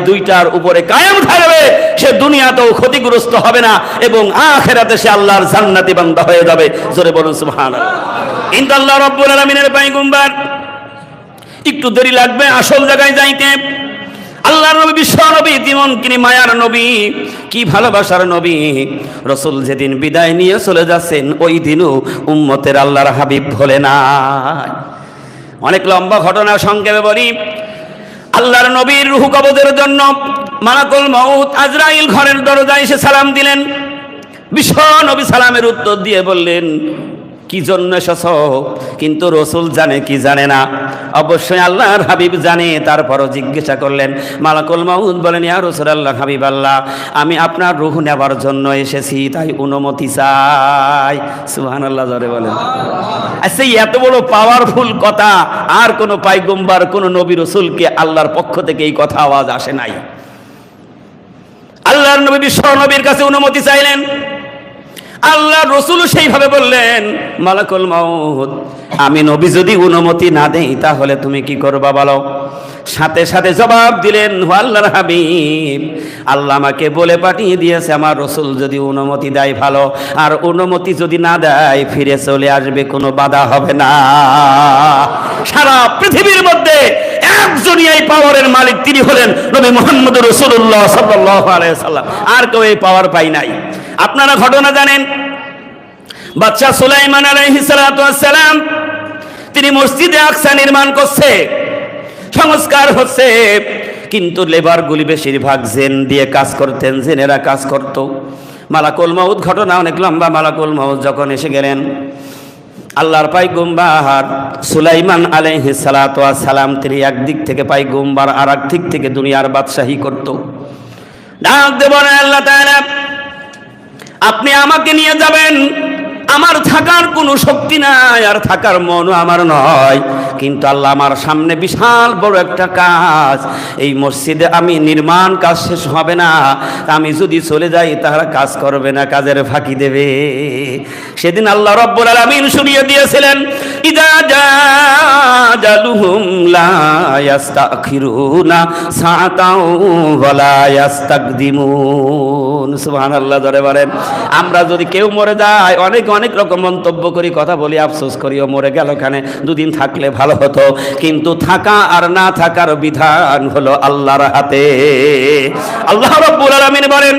দুইটার উপরে সে ক্ষতিগ্রস্ত হবে না এবং আখেরাতে সে আল্লাহর জান্নাতি হয়ে যাবে। জোরে বলুন, সুবহানাল্লাহ। কিন্তু আল্লাহ রব্বুল আলামিনের পাইগুম্বার একটু দেরি লাগবে, আসল জায়গায় যাইতে। আল্লাহ নবী, বিশ্ব নবী, জীবন কিনি মায়ার নবী। কি ভালোবাসার নবী? রসুল যেদিন বিদায় নিয়ে চলে যাচ্ছেন, ওই দিনও উম্মতের আল্লাহর হাবিব ভোলে না। অনেক লম্বা ঘটনা সংক্ষেপে বলি। আল্লাহর নবীর রুহু কবজের জন্য মালাকুল মউত আজরাইল ঘরের দরজায় এসে সালাম দিলেন। বিশ্ব নবী সালামের উত্তর দিয়ে বললেন কি জন্য এসেছ? কিন্তু রসুল জানে কি জানে না। অবশ্যই আল্লাহর হাবিব জানে, তারপরও জিজ্ঞাসা করলেন, মালাকুল মাহুদ বলেন, ইয়া রসুল আল্লাহ হাবিব আল্লাহ, আমি আপনার রুহ নেবার জন্য এসেছি, তাই অনুমতি চাই। সুহান আল্লাহ জরে বলেন। আচ্ছা এত বড় পাওয়ারফুল কথা, আর কোনো পাইগম্বার, কোনো নবী রসুলকে আল্লাহর পক্ষ থেকে এই কথা আওয়াজ আসে নাই। আল্লাহর নবী বিশ্ব নবীর কাছে অনুমতি চাইলেন। আল্লাহ রসুল সেইভাবে বললেন, মালাকুল মাউদ আমি নবী যদি অনুমতি না দেই, তাহলে তুমি কি করবা বলো? সাথে সাথে জবাব দিলেন "হো আল্লাহর হাবিব, আল্লাহ আমাকে বলে পাঠিয়ে দিয়েছে, আমার রসুল যদি অনুমতি দেয় ভালো, আর অনুমতি যদি না দেয়, ফিরে চলে আসবে, কোনো বাধা হবে না। সারা পৃথিবীর মধ্যে একজনই এই পাওয়ারের মালিক, তিনি হলেন নবী মোহাম্মদ রসুল্লাহ সাল্লাহ আর কেউ এই পাওয়ার পাই নাই। আপনারা ঘটনা জানেন? বাচ্চা সুলাইমান আলাইহিসালাম তিনি মসজিদে আকসা নির্মাণ করছে, সংস্কার হচ্ছে, কিন্তু লেবারগুলি বেশিরভাগ জেন দিয়ে কাজ করতেন, জেনেরা কাজ করত। মালাকুল মাউদ ঘটনা অনেক লম্বা, মালাকুল মাউদ যখন এসে গেলেন, আল্লাহর পাই গুম্বার সুলাইমান আলাইহি সালাম, তিনি একদিক থেকে পাই গুম্বার আর এক দিক থেকে দুনিয়ার বাদশাহী করত। ডাক দেবেন আল্লাহ তাআলা আপনি আমাকে নিয়ে যাবেন। আমার থাকার কোনো শক্তি নাই আর থাকার মনও আমার নয়। কিন্তু আল্লাহ আমার সামনে বিশাল বড় একটা কাজ। এই মসজিদে আমি নির্মাণ কাজ শেষ হবে না। আমি যদি চলে যাই তারা কাজ করবে না, কাজের ফাঁকি দেবে। সেদিন আল্লাহ রব্বুল আলামিন শুনিয়ে দিয়েছিলেন, ইদা জালুহুম লা ইয়াস্তাখিরুনা সাআতাও ওয়ালা ইয়াস্তাকদিমুন। সুবহানাল্লাহ ধরে বলেন। আমরা যদি কেউ মরে যায়, অনেক অনেক রকম মন্তব্য করি, কথা বলি, আফসোস করি, ও মরে গেল ওখানে দুদিন থাকলে ভালো হতো। কিন্তু থাকা আর না থাকার বিধান হলো আল্লাহর হাতে। আল্লাহ রব্বুল আলামিন বলেন,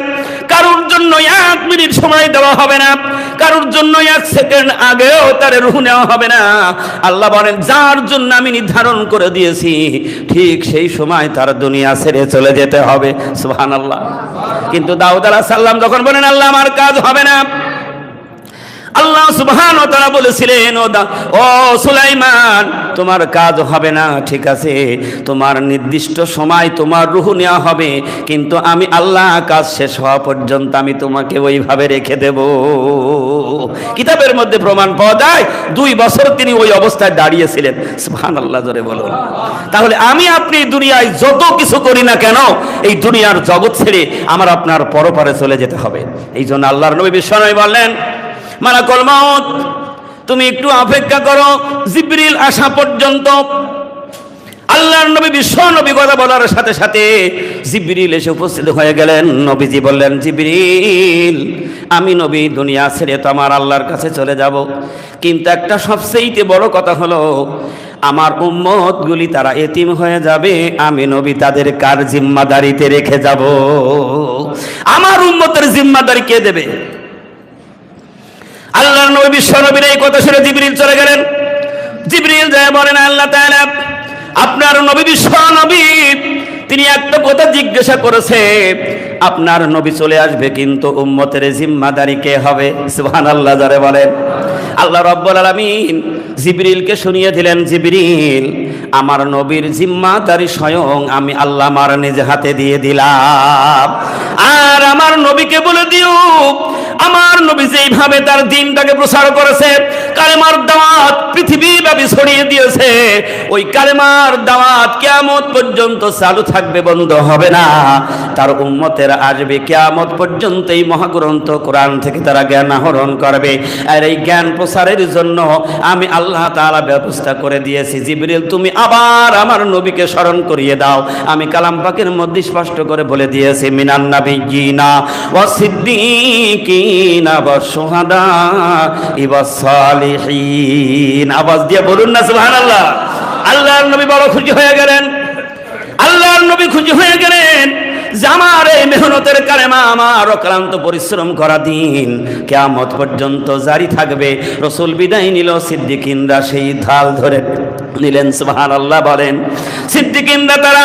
কারোর জন্য এক মিনিট সময় দেওয়া হবে না, কারোর জন্য এক সেকেন্ড আগেও তার রুহ নেওয়া হবে না। আল্লাহ বলেন, যার জন্য আমি নির্ধারণ করে দিয়েছি, ঠিক সেই সময় তার দুনিয়া ছেড়ে চলে যেতে হবে। সুহান আল্লাহ কিন্তু দাউদ আলাহ সাল্লাম যখন বলেন, আল্লাহ, আমার কাজ হবে না। আল্লাহ সুবহান ও তারা বলেছিলেন, ও সুলাইমান, তোমার কাজ হবে না, ঠিক আছে? তোমার নির্দিষ্ট সময় তোমার রুহ নেওয়া হবে, কিন্তু আমি আল্লাহ কাজ শেষ হওয়া পর্যন্ত আমি তোমাকে ওইভাবে রেখে দেব। কিতাবের মধ্যে প্রমাণ পাওয়া যায়, দুই বছর তিনি ওই অবস্থায় দাঁড়িয়েছিলেন। সুবহান আল্লাহ জোরে বলুন। তাহলে আমি আপনি দুনিয়ায় যত কিছু করি না কেন, এই দুনিয়ার জগৎ ছেড়ে আমার আপনার পরপারে চলে যেতে হবে। এই জন্য আল্লাহর নবী বিশ্বনবী বললেন মালাকল মাউত, তুমি একটু অপেক্ষা করো, জিবরিল আসা পর্যন্ত। আল্লাহর নবী, বিশ্ব নবী কথা বলার সাথে সাথে জিবরিল এসে উপস্থিত হয়ে গেলেন। নবীজি বললেন, জিবরিল, আমি নবী, দুনিয়া ছেড়ে তো আমার আল্লাহর কাছে চলে যাব। কিন্তু একটা সবচেয়ে বড় কথা হলো, আমার উম্মতগুলি তারা এতিম হয়ে যাবে, আমি নবী তাদের কার জিম্মাদারিতে রেখে যাব? আমার উম্মতের জিম্মাদারি কে দেবে? আল্লাহর নবী বিশ্ব নবীর এই কথা শুনে জিবরিল চলে গেলেন। জিবরিল যায় বলেন, আল্লাহ তাআলা, আপনার নবী বিশ্ব নবী তিনি একটা কথা জিজ্ঞাসা করেছে, আপনার নবী চলে আসবে কিন্তু উম্মতের জিম্মাদারি কে হবে? সুবহানাল্লাহ যারে বলেন। আল্লাহ রব্বুল আলামিন জিবরিলকে শুনিয়ে দিলেন, জিবরিল আমার নবীর জিম্মাদারি স্বয়ং আমি আল্লাহ আমার নিজ হাতে দিয়ে দিলাম। আর আমার নবীকে বলে দিও, আমার নবী যেইভাবে তার দিনটাকে প্রসার করেছে, কালেমার দাওয়াত পৃথিবীব্যাপী ছড়িয়ে দিয়েছে ওই কালেমার দাওয়াত কেয়ামত পর্যন্ত চালু থাকবে বন্ধ হবে না। তার উম্মতের আসবে কেয়ামত পর্যন্ত এই মহাগ্রন্থ কোরআন থেকে তারা জ্ঞান আহরণ করবে। আর এই জ্ঞান প্রসারের জন্য আমি আল্লাহ তাআলা ব্যবস্থা করে দিয়েছি। জিবরিল, তুমি আবার আমার নবীকে স্মরণ করিয়ে দাও। আমি কালাম পাকের মধ্যে স্পষ্ট করে বলে দিয়েছি, মিনান নাবিয়িনা ওয়া সিদ্দিকিনা ওয়া শুহাদা ইবা সালিহিন। আওয়াজ দিয়ে বলুন না, সুবহানাল্লাহ। আল্লাহর নবী বড় খুশি হয়ে গেলেন। আল্লাহর নবী খুশি হয়ে গেলেন যে আমার এই মেহনতের কালেমা আমার অক্লান্ত পরিশ্রম করা দিন। কেয়ামত পর্যন্ত জারি থাকবে। রসুল বিদায় নিল, সিদ্দিকিনরা সেই ঢাল ধরে নিলেন সুবহান আল্লাহ বলেন। সিদ্দিকিনরা তারা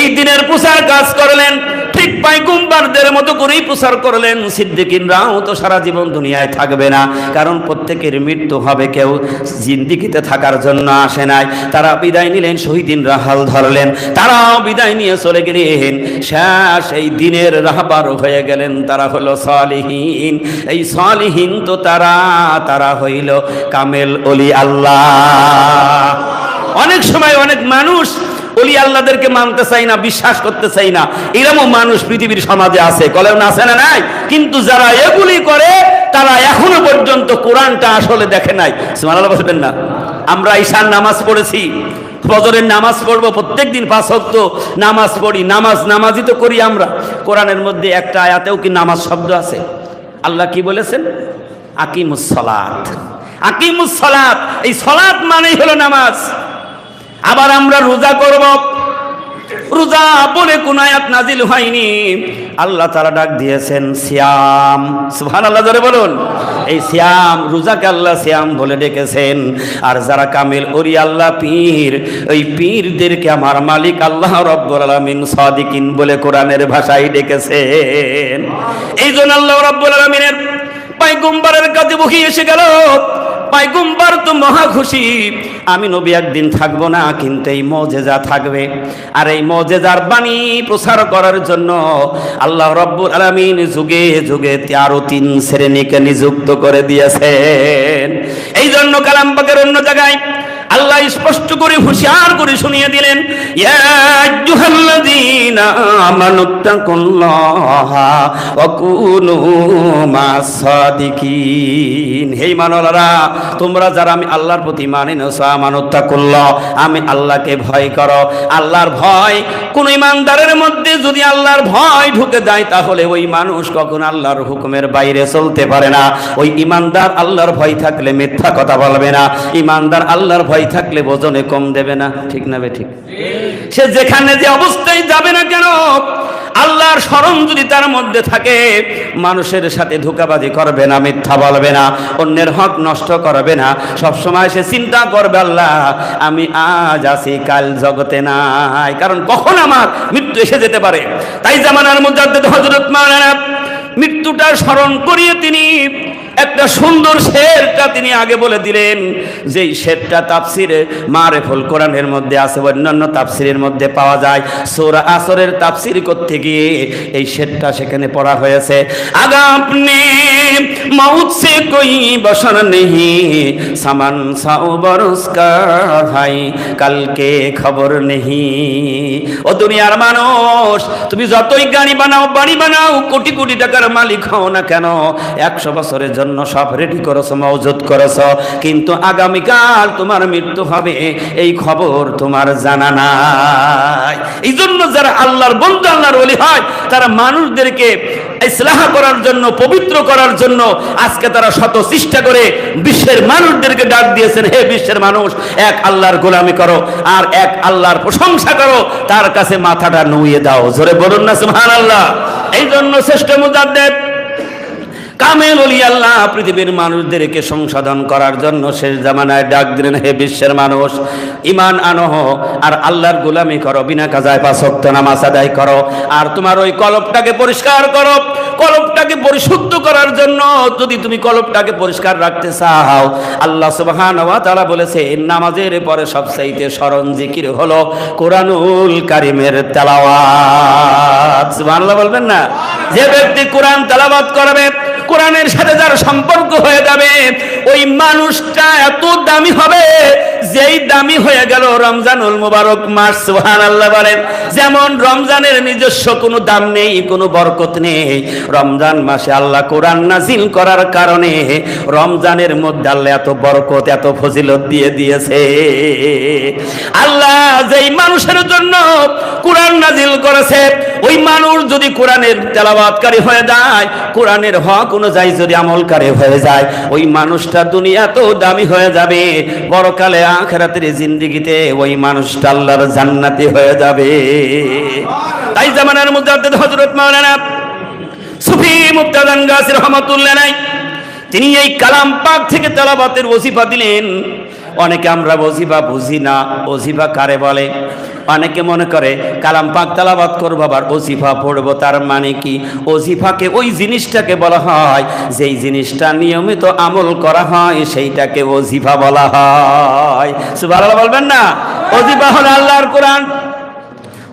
এই দিনের পোশাক কাজ করলেন। ঠিক পাইকুম্বারদের মতো করেই প্রচার করলেন সিদ্দিকিনরাও তো সারা জীবন দুনিয়ায় থাকবে না। কারণ প্রত্যেকের মৃত্যু হবে কেউ জিন্দিগিতে থাকার জন্য আসে নাই। তারা বিদায় নিলেন, শহীদিনরা হাল ধরলেন। তারাও বিদায় নিয়ে চলে গেলেন। শেষ এই দিনের রাহবার হয়ে গেলেন তারা হলো সালিহীন। এই সালিহীন তো তারা তারা হইল কামেল অলি আল্লাহ। অনেক সময় অনেক মানুষ অলি আল্লাহদেরকে মানতে চাই না, বিশ্বাস করতে চাই না। এরকম মানুষ পৃথিবীর সমাজে আছে, কলেও না, আছে না, নাই? কিন্তু যারা এগুলি করে, তারা এখনও পর্যন্ত কোরআনটা আসলে দেখে নাই। সুবহানাল্লাহ বলবেন না। আমরা ঈশান নামাজ পড়েছি, ফজরের নামাজ পড়ব প্রত্যেক দিন পাঁচ ওয়াক্ত নামাজ পড়ি, নামাজ, নামাজই তো করি আমরা। কোরআনের মধ্যে একটা আয়াতেও কি নামাজ শব্দ আছে? আল্লাহ কি বলেছেন? আকিমুস সালাত। আকিমুস সালাত, এই সালাত মানেই হলো নামাজ। আবার আমরা রোজা করব। রোজা বলে কোন আয়াত নাজিল হয়নি। আল্লাহ তারা ডাক দিয়েছেন শ্যাম সুহান আল্লাহ ধরে বলুন। এই শ্যাম রোজাকে আল্লাহ শ্যাম বলে ডেকেছেন। আর যারা কামিল, ওরি আল্লাহ পীর, ওই পীরদেরকে আমার মালিক আল্লাহ রব্বুল আলমিন সাদিকিন বলে কোরআনের ভাষায় ডেকেছেন। এই জন্য আল্লাহ রব্বুল আলমিনের পাইগম্বারের কাছে বহি এসে গেল। পাইগম্বার তো মহা খুশি। আমি নবী একদিন থাকব না, কিন্তু এই মজেজা থাকবে। আর এই মজেজার বাণী প্রসার করার জন্য আল্লাহ রব্বুল আলমিন যুগে যুগে তেরো তিন শ্রেণীকে নিযুক্ত করে দিয়েছেন। এই জন্য কালামবাগের অন্য জায়গায় আল্লাহ স্পষ্ট করে, হুঁশিয়ার করে শুনিয়ে দিলেন তোমরা যারা আমি আল্লাহর প্রতি মানে নসা আমানুত্তাকুল্লাহ আমি আল্লাহকে ভয় করো। আল্লাহর ভয় কোন ইমানদারের মধ্যে যদি আল্লাহর ভয় ঢুকে যায়, তাহলে ওই মানুষ কখন আল্লাহর হুকুমের বাইরে চলতে পারে না। ওই ইমানদার আল্লাহর ভয় থাকলে মিথ্যা কথা বলবে না। ইমানদার আল্লাহর ভয় থাকলে ওজনে কম দেবে না, ঠিক না ঠিক? সে যেখানে যে অবস্থায় যাবে না কেন? আল্লাহর স্মরণ যদি তার মধ্যে থাকে, মানুষের সাথে ধোকাবাজি করবে না, মিথ্যা বলবে না, অন্যের হক নষ্ট করবে না। সব সময় সে চিন্তা করবে, আল্লাহ, আমি আজ আছি, কাল জগতে নাই। কারণ কখন আমার মৃত্যু এসে যেতে পারে? তাই জামানার মধ্যে হজরত মাওলানা মৃত্যুটা স্মরণ করিয়ে তিনি একটা সুন্দর শেরটা তিনি আগে বলে দিলেন যে শেরটা তাফসিরে মারেফুল কোরআনের মধ্যে আছে, অন্যান্য তাফসিরের মধ্যে পাওয়া যায়। সূরা আসরের তাফসির করতে গিয়ে এই শেরটা সেখানে পড়া হয়েছে। আগা আপনি মৌত সে কই বসর নেহি, সামান সাও বরস ভাই, কালকে খবর নেহি। ও দুনিয়ার মানুষ, তুমি যতই গাড়ি বানাও, বাড়ি বানাও, কোটি কোটি টাকার মালিক হও না কেন, একশো বছরের জন্য সব রেডি করেছ মজুত করেছ। কিন্তু আগামীকাল তোমার মৃত্যু হবে, এই খবর তোমার জানা নাই। এই জন্য যারা আল্লাহর বন্ধু, আল্লাহর ওলি হয়, তারা মানুষদেরকে ইসলাহ করার জন্য, পবিত্র করার জন্য আজকে তারা শত চেষ্টা করে বিশ্বের মানুষদেরকে ডাক দিয়েছেন, হে বিশ্বের মানুষ, এক আল্লাহর গোলামি করো আর এক আল্লাহর প্রশংসা করো। তার কাছে মাথাটা নুয়ে দাও। জোরে বলুন না, সুবহানাল্লাহ। এই জন্য শ্রেষ্ঠ মুজাদ্দেদ কামেল অলি আল্লাহ, পৃথিবীর মানুষদেরকে সংশোধন করার জন্য শেষ জামানায় ডাক দিলেন, হে বিশ্বের মানুষ ইমান আনো আর আল্লাহর গোলামি করো, বিনা কাজায় পাঁচ ওয়াক্ত নামাজ আদায় করো, আর তোমার ওই কলবটাকে পরিষ্কার করো কলবটাকে পরিশুদ্ধ করার জন্য যদি তুমি কলবটাকে পরিষ্কার রাখতে চাও। আল্লাহ সুবহানাহু ওয়া তাআলা বলেছে, নামাজের পরে সবচাইতে স্মরণ জিকির হলো কোরআনুল কারিমের তেলাওয়াত। সুবহানাল্লাহ বলবেন না? যে ব্যক্তি কোরআন তেলাওয়াত করবে কোরআনের সাথে যার সম্পর্ক হয়ে যাবে ওই মানুষটা এত দামি হবে যেই দামি হয়ে গেল রমজানুল মুবারক মাস সুহান আল্লাহ বলেন। যেমন রমজানের নিজস্ব কোনো দাম নেই, কোনো বরকত নেই। রমজান মাসে আল্লাহ কোরআন নাজিল করার কারণে রমজানের মধ্যে আল্লাহ এত বরকত, এত ফজিলত দিয়ে দিয়েছে। আল্লাহ যেই মানুষের জন্য কোরআন নাজিল করেছে, ওই মানুষ যদি কোরআনের তেলাবাতকারী হয়ে যায়, কোরআনের হক অনুযায়ী যদি আমলকারী হয়ে যায়, ওই মানুষটা দুনিয়া তো দামি হয়ে যাবে। বড়কালে আখেরাতের জিন্দিগিতে ওই মানুষটা আল্লাহর জান্নাতি হয়ে যাবে। তাই জামানার মধ্যে হজরত মাওলানা সুফি মুক্তাদান গাছের রহমতুল্লাহ নাই তিনি এই কালাম পাক থেকে তেলাবাতের ওজিফা দিলেন। অনেকে আমরা ওজিফা বুঝি না, ওজিফা কারে বলে? অনেকে মনে করে, কালাম পাক তালাবাদ করব, আবার ওজিফা পড়ব। তার মানে কি? ওজিফাকে ওই জিনিসটাকে বলা হয়, যেই জিনিসটা নিয়মিত আমল করা হয়, সেইটাকে ওজিফা বলা হয়। সুবহানাল্লাহ বলবেন না? ওজিফা হলো আল্লাহর কোরআন।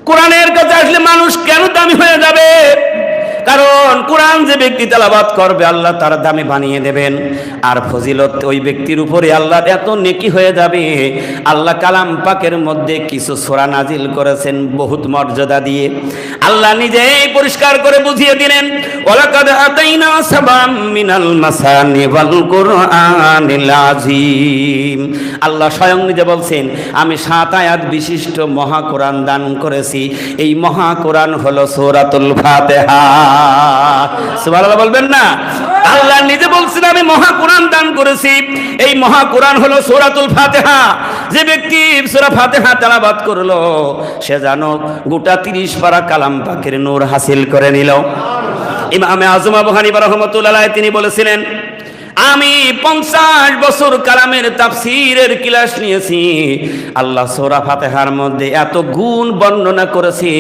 কোরআনের কাছে আসলে মানুষ কেন দামি হয়ে যাবে? কারণ কোরআন যে ব্যক্তি তেলাবাত করবে, আল্লাহ তার দামে বানিয়ে দেবেন। আর ফজিলত ওই ব্যক্তির উপরে আল্লাহ এত নেকি হয়ে যাবে। আল্লাহ কালাম পাকের মধ্যে কিছু সোরা নাজিল করেছেন বহুত মর্যাদা দিয়ে। আল্লাহ নিজেই পরিষ্কার করে বুঝিয়ে দিলেন আল্লাহ স্বয়ং নিজে বলছেন, আমি সাত আয়াত বিশিষ্ট মহা কোরআন দান করেছি। এই মহা কোরআন হলো সূরাতুল ফাতিহা। সুবহানাল্লাহ বলবেন না? আল্লাহ নিজে বলছেন, আমি মহা দান করেছি। এই মহা কোরআন হলো সূরাতুল ফাতিহা। যে ব্যক্তি সূরা ফাতিহা তেলাওয়াত করল, সে জানো গোটা 30 পারা কালাম পাকের নূর হাসিল করে নিল। ইমামে আজম আবু হানিফা তিনি বলেছিলেন আমি পঞ্চাশ বছর কালামের তাফসিরের ক্লাস নিয়েছি। আল্লাহ সোরা ফাতেহার মধ্যে এত গুণ বর্ণনা করেছে,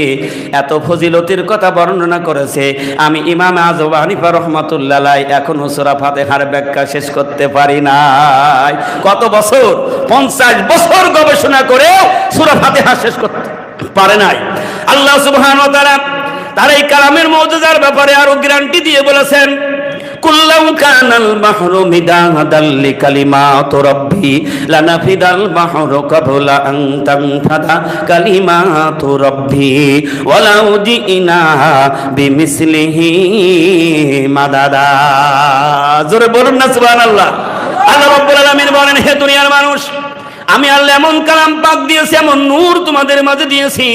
এত ফজিলতির কথা বর্ণনা করেছে। আমি ইমাম আজব হানিফা রহমতুল্লাহ এখনও সোরা ফাতেহার ব্যাখ্যা শেষ করতে পারি নাই। কত বছর? পঞ্চাশ বছর গবেষণা করে সোরা ফাতেহা শেষ করতে পারে নাই। আল্লাহ সুবহান তার এই কালামের মৌজার ব্যাপারে আরও গ্যারান্টি দিয়ে বলেছেন কানাল ওয়ালাউ জিনা বিমিসলিহি মাদাদা। জোরে বলুন না, সুবহানাল্লাহ। আল্লাহ রাব্বুল আলামিন বলেন, হে দুনিয়ার মানুষ, আমি আল্লাহ এমন কালাম পাক দিয়েছি, এমন নূর তোমাদের মাঝে দিয়েছি,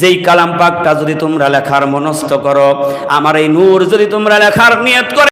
যেই কালাম পাকটা যদি তোমরা লেখার মনস্থ করো, আমার এই নূর যদি তোমরা লেখার নিয়ত করো